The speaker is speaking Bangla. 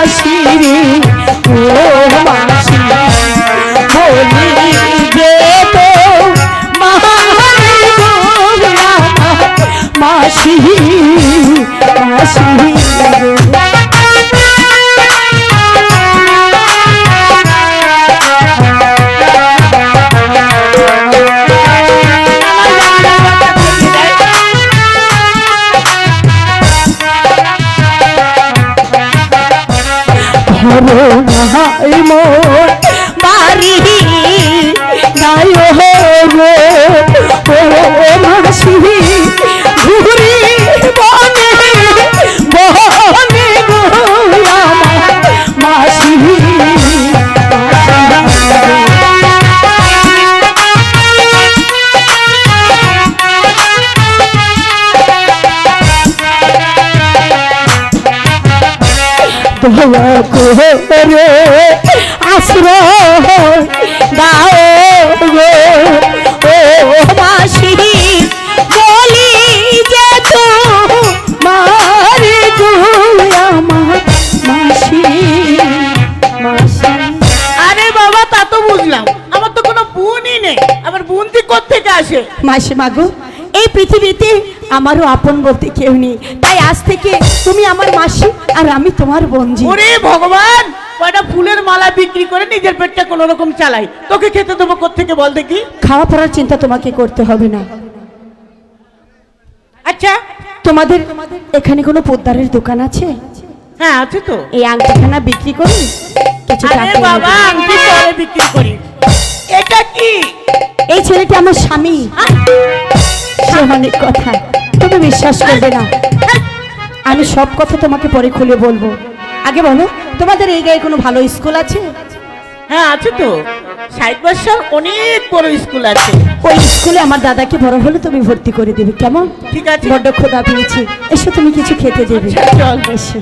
মাসি রে ও মাসি। বলি যে মাসি মাসি মন হাই বাড়ি দোয়া করে আশ্রয় দাও গো ও মাসি বলি যে তো মাসি মাসি আরে বাবা, তা তো বুঝলাম। আমার তো কোনো বোনই নেই। আমার বোনটি কোথেকে আসে? মাসি, মাগো, এই পৃথিবীতে আমারও আপন বলতে কেউ নেই। তাই আজ থেকে তুমি আমার মাসি আর আমি তোমার বঞ্জি ওরে ভগবান কয়টা ফুলের মালা বিক্রি করে নিজের পেটটা কোনো রকম চালাই। তোকে খেতে দেবো কোথেকে বল দেখি? খাওয়া পড়ার চিন্তা তোমাকে করতে হবে না। আচ্ছা। তোমাদের এখানে কোনো পোদ্দারের দোকান আছে? হ্যাঁ আছে তো। এই আংটিখানা বিক্রি করি? কিছু টাকা বাবা আংটি পরে বিক্রি করি। এটা কি? এই ছেলেটি আমার স্বামী। সে অনেক কথা। তুমি বিশ্বাস করবে না। আমি সব কথা তোমাকে পরে খুলে বলব। আগে বলো তোমাদের এই গায়ে কোনো ভালো স্কুল আছে? হ্যাঁ আছে তো। ষাট বছর অনেক বড় স্কুল আছে। ওই স্কুলে আমার দাদাকে বড় হলে তুমি ভর্তি করে দেবে কেমন? ঠিক আছে। বড্ড খোদা পেয়েছি। এসো তুমি কিছু খেতে দেবে। চল। এসো।